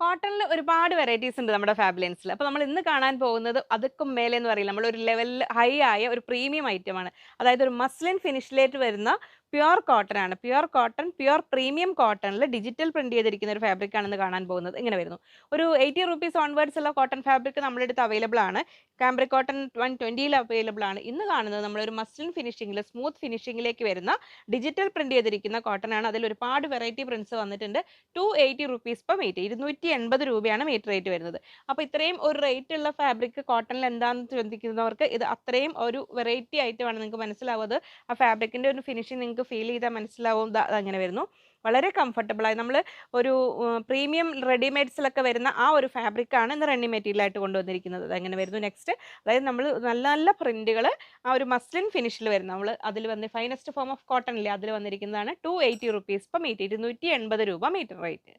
കോട്ടണിൽ ഒരുപാട് വെറൈറ്റീസ് ഉണ്ട് നമ്മുടെ ഫാബ്ലിൻസിൽ അപ്പോൾ നമ്മൾ ഇന്ന് കാണാൻ പോകുന്നത് അതുക്കും മേലെ എന്ന് പറയില്ല? നമ്മൾ ഒരു ലെവലിൽ ഹൈ ആയ ഒരു പ്രീമിയം ഐറ്റമാണ് അതായത് ഒരു മസ്ലിൻ ഫിനിഷിലേക്ക് വരുന്ന പ്യുർ കോട്ടൺ ആണ്. പ്യുർ കോട്ടൺ പ്യുർ പ്രീമിയം കോട്ടണിൽ ഡിജിറ്റൽ പ്രിന്റ് ചെയ്തിരിക്കുന്ന ഒരു ഫാബ്രിക് ആണെന്ന് കാണാൻ പോകുന്നത്. ഇങ്ങനെ വരുന്നു. ഒരു എയ്റ്റി റുപ്പീസ് ഓൺവേർഡ്സ് ഉള്ള കോട്ടൺ ഫാബ്രിക് നമ്മുടെ അടുത്ത് അവൈലബിൾ ആണ്. കാംബ്രിക് കോട്ടൺ വൺ ട്വന്റിയിൽ അവൈലബിൾ ആണ്. ഇന്ന് കാണുന്നത് നമ്മളൊരു മസ്ലിൻ ഫിനിഷിംഗിൽ സ്മൂത്ത് ഫിനിഷിംഗിലേക്ക് വരുന്ന ഡിജിറ്റൽ പ്രിന്റ് ചെയ്തിരിക്കുന്ന കോട്ടൺ ആണ്. അതിൽ ഒരുപാട് വെറൈറ്റി പ്രിന്റ്സ് വന്നിട്ടുണ്ട്. Two eighty rupees per metre ഇരുന്നൂറ്റി എൺപത് രൂപയാണ് മീറ്റർ റേറ്റ് വരുന്നത്. അപ്പോൾ ഇത്രയും ഒരു റേറ്റ് ഉള്ള ഫാബ്രിക് കോട്ടണിൽ എന്താണെന്ന് ചിന്തിക്കുന്നവർക്ക് ഇത് അത്രയും ഒരു വെറൈറ്റി ആയിട്ട് വേണം നിങ്ങൾക്ക് മനസ്സിലാവുന്നത്. ആ ഫാബ്രിക്കിന്റെ ഒരു ഫിനിഷിംഗ് നിങ്ങൾക്ക് ഫീൽ ചെയ്താൽ മനസ്സിലാവും. അങ്ങനെ വരുന്നു. വളരെ കംഫർട്ടബിളായി നമ്മൾ ഒരു പ്രീമിയം റെഡിമെയ്ഡ്സിലൊക്കെ വരുന്ന ആ ഒരു ഫാബ്രിക്കാണ് ഇന്ന് റെഡി മെറ്റീരിയലായിട്ട് കൊണ്ടുവന്നിരിക്കുന്നത്. അതങ്ങനെ വരുന്നു നെക്സ്റ്റ് അതായത് നമ്മൾ നല്ല നല്ല പ്രിന്റുകൾ ആ ഒരു മസ്ലിൻ ഫിനിഷിൽ വരുന്ന. നമ്മൾ അതിൽ വന്ന് ഫൈനസ്റ്റ് ഫോം ഓഫ് കോട്ടൺ ഇല്ലേ? അതിൽ വന്നിരിക്കുന്നതാണ് two eighty rupees per metre ഇരുന്നൂറ്റി എൺപത് രൂപ മീറ്റർ റേറ്റ്